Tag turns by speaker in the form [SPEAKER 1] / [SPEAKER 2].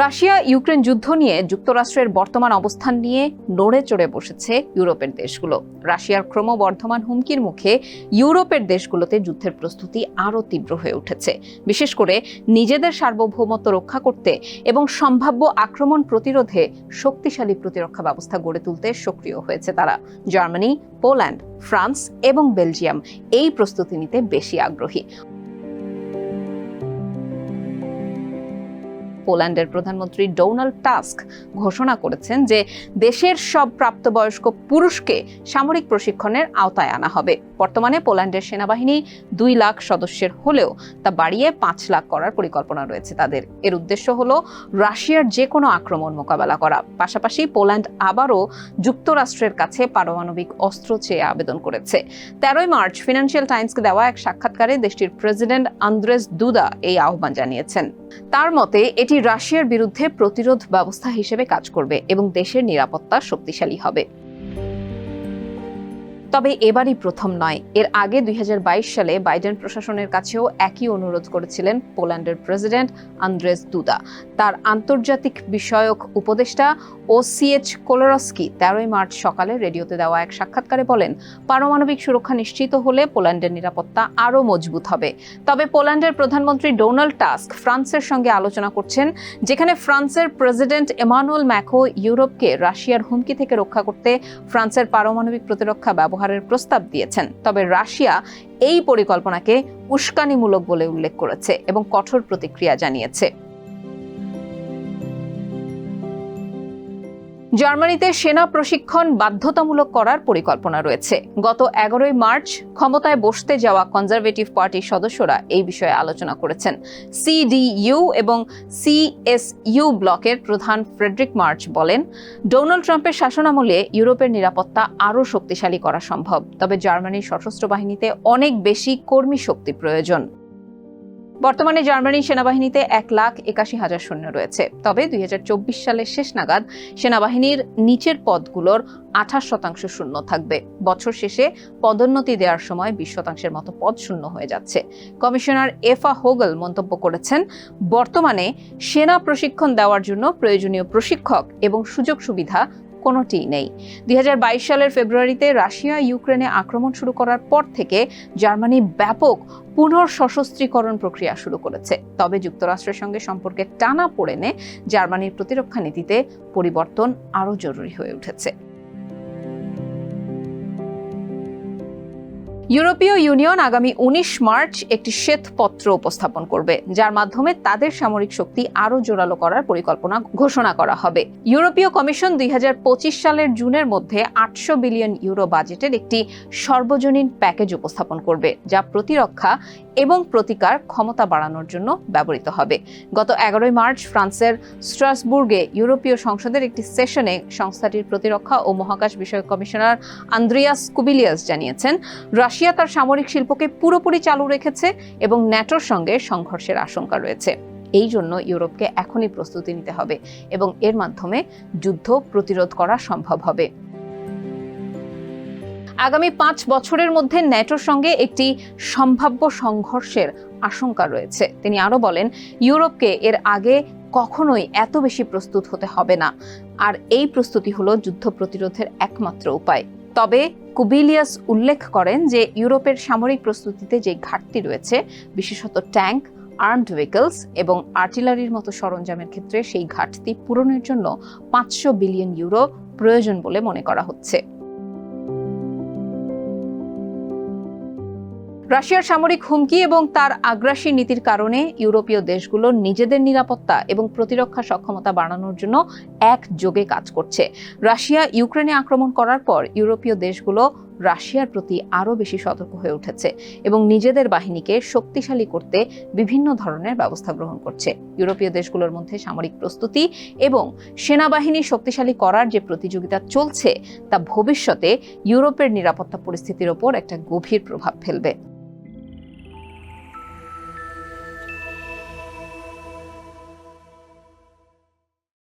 [SPEAKER 1] Russia Ukraine যুদ্ধ নিয়ে যুক্তরাষ্ট্রের বর্তমান অবস্থান নিয়ে নড়ে চড়ে বসেছে ইউরোপের দেশগুলো। রাশিয়ার ক্রমবর্ধমান হুমকির মুখে ইউরোপের দেশগুলোতে যুদ্ধের প্রস্তুতি আরও তীব্র হয়ে উঠেছে। বিশেষ করে নিজেদের সার্বভৌমত্ব রক্ষা করতে এবং সম্ভাব্য আক্রমণ প্রতিরোধে শক্তিশালী প্রতিরক্ষা ব্যবস্থা গড়ে তুলতে সক্রিয় হয়েছে তারা। জার্মানি, পোল্যান্ড, ফ্রান্স এবং বেলজিয়াম এই প্রস্তুতি নিতে বেশি আগ্রহী। পোল্যান্ডের প্রধানমন্ত্রী ডোনাল্ড টাস্ক ঘোষণা করেছেন যে দেশের সব প্রাপ্তবয়স্ক পুরুষকে সামরিক প্রশিক্ষণের আওতায় আনা হবে। বর্তমানে পোল্যান্ডের সেনাবাহিনী দুই লাখ সদস্যের হলেও তা বাড়িয়ে পাঁচ লাখ করার পরিকল্পনা রয়েছে তাদের। এর উদ্দেশ্য হল রাশিয়ার যে কোনো আক্রমণ মোকাবেলা করা। পাশাপাশি পোল্যান্ড আবারও যুক্তরাষ্ট্রের কাছে পারমাণবিক অস্ত্র চেয়ে আবেদন করেছে। তেরোই মার্চ ফিনান্সিয়াল টাইমসকে দেওয়া এক সাক্ষাৎকারে দেশটির প্রেসিডেন্ট আন্দ্রেস দুদা এই আহ্বান জানিয়েছেন। তার মতে, এটি রাশিয়ার বিরুদ্ধে প্রতিরোধ ব্যবস্থা হিসেবে কাজ করবে এবং দেশের নিরাপত্তা শক্তিশালী হবে। তবে এবারই প্রথম নয়। এর আগে দুই হাজার বাইশ সালে বাইডেন প্রশাসনের কাছেও একই অনুরোধ করেছিলেন পোল্যান্ডের প্রেসিডেন্ট আন্দ্রেস দুদা। তার আন্তর্জাতিক বিষয়ক উপদেষ্টা ও সিএচ কোলোরস্কি তেরোই মার্চ সকালে রেডিওতে দেওয়া এক সাক্ষাৎকারে বলেন, পারমাণবিক সুরক্ষা নিশ্চিত হলে পোল্যান্ডের নিরাপত্তা আরও মজবুত হবে। তবে পোল্যান্ডের প্রধানমন্ত্রী ডোনাল্ড টাস্ক ফ্রান্সের সঙ্গে আলোচনা করছেন, যেখানে ফ্রান্সের প্রেসিডেন্ট এমানুয়েল ম্যাকো ইউরোপকে রাশিয়ার হুমকি থেকে রক্ষা করতে ফ্রান্সের পারমাণবিক প্রতিরক্ষা ব্যবহারের প্রস্তাব দিয়েছেন। তবে রাশিয়া এই পরিকল্পনাকে উস্কানিমূলক বলে উল্লেখ করেছে এবং কঠোর প্রতিক্রিয়া জানিয়েছে। জার্মানিতে সেনা প্রশিক্ষণ বাধ্যতামূলক করার পরিকল্পনা রয়েছে। গত এগারোই মার্চ ক্ষমতায় বসতে যাওয়া কনজারভেটিভ পার্টির সদস্যরা এই বিষয়ে আলোচনা করেছেন। সিডিইউ এবং সিএসইউ ব্লকের প্রধান ফ্রেডরিক মার্চ বলেন, ডোনাল্ড ট্রাম্পের শাসনামলে ইউরোপের নিরাপত্তা আরও শক্তিশালী করা সম্ভব, তবে জার্মানির সশস্ত্র বাহিনীতে অনেক বেশি কর্মী শক্তি প্রয়োজন। বর্তমানে জার্মানির সেনাবাহিনীতে এক লাখ একাশি হাজার সৈন্য রয়েছে। তবে দুই হাজার চব্বিশ সালের শেষ নাগাদ সেনাবাহিনীর নিচের পদগুলোর আঠাশ শতাংশ শূন্য থাকবে। বছর শেষে পদোন্নতি দেওয়ার সময় বিশ শতাংশের মতো পদ শূন্য হয়ে যাচ্ছে। কমিশনার এফা হোগল মন্তব্য করেছেন, বর্তমানে সেনা প্রশিক্ষণ দেওয়ার জন্য প্রয়োজনীয় প্রশিক্ষক এবং সুযোগ সুবিধা কোনোটিই নেই। দুই হাজার বাইশ সালের ফেব্রুয়ারিতে রাশিয়া ইউক্রেনে আক্রমণ শুরু করার পর থেকে জার্মানি ব্যাপক পুনঃসশস্ত্রীকরণ প্রক্রিয়া শুরু করেছে। তবে যুক্তরাষ্ট্রের সঙ্গে সম্পর্কে টানা পড়েনে জার্মানির প্রতিরক্ষা নীতিতে পরিবর্তন আরও জরুরি হয়ে উঠেছে। ইউরোপীয় ইউনিয়ন আগামী উনিশ মার্চ একটি শ্বেতপত্র উপস্থাপন করবে, যার মাধ্যমে তাদের সামরিক শক্তি আরও জোরালো করার পরিকল্পনা ঘোষণা করা হবে। ইউরোপীয় কমিশন দুই হাজার পঁচিশ সালের জুনের মধ্যে আটশো বিলিয়ন ইউরো বাজেটের একটি সর্বজনীন প্যাকেজ উপস্থাপন করবে, যা প্রতিরক্ষা এবং প্রতিকার ক্ষমতা বাড়ানোর জন্য ব্যবহৃত হবে। গত এগারোই মার্চ ফ্রান্সের স্ট্রাসবুর্গে ইউরোপীয় সংসদের একটি সেশনে সংস্থাটির প্রতিরক্ষা ও মহাকাশ বিষয়ক কমিশনার আন্দ্রিয়াস কুবিলিয়াস জানিয়েছেন রাশিয়া তার সামরিক শিল্পকে পুরোপুরি চালু রেখেছে এবং ন্যাটোর সঙ্গে সংঘর্ষের আশঙ্কা রয়েছে। এই জন্য ইউরোপকে এখনই প্রস্তুতি নিতে হবে এবং এর মাধ্যমে যুদ্ধ প্রতিরোধ করা সম্ভব হবে। আগামী পাঁচ বছরের মধ্যে ন্যাটোর সঙ্গে একটি সম্ভাব্য সংঘর্ষের আশঙ্কা রয়েছে। তিনি আরও বলেন, ইউরোপকে এর আগে কখনোই এত বেশি প্রস্তুত হতে হবে না। আর এই প্রস্তুতি হলো যুদ্ধ প্রতিরোধের একমাত্র উপায়। তবে কুবিলিয়াস উল্লেখ করেন যে ইউরোপের সামরিক প্রস্তুতিতে যে ঘাটতি রয়েছে, বিশেষত ট্যাঙ্ক, আর্মড ভেহিকলস এবং আর্টিলারির মতো সরঞ্জামের ক্ষেত্রে সেই ঘাটতি পূরণের জন্য পাঁচশো বিলিয়ন ইউরো প্রয়োজন বলে মনে করা হচ্ছে। রাশিয়ার সামরিক হুমকি এবং তার আগ্রাসী নীতির কারণে ইউরোপীয় দেশগুলো নিজেদের নিরাপত্তা এবং প্রতিরক্ষা সক্ষমতা বাড়ানোর জন্য একযোগে কাজ করছে। রাশিয়া ইউক্রেনে আক্রমণ করার পর ইউরোপীয় দেশগুলো রাশিয়ার প্রতি আরও বেশি সতর্ক হয়ে উঠেছে এবং নিজেদের বাহিনীকে শক্তিশালী করতে বিভিন্ন ধরনের ব্যবস্থা গ্রহণ করছে। ইউরোপীয় দেশগুলোর মধ্যে সামরিক প্রস্তুতি এবং সেনাবাহিনী শক্তিশালী করার যে প্রতিযোগিতা চলছে, তা ভবিষ্যতে ইউরোপের নিরাপত্তা পরিস্থিতির ওপর একটা গভীর প্রভাব ফেলবে।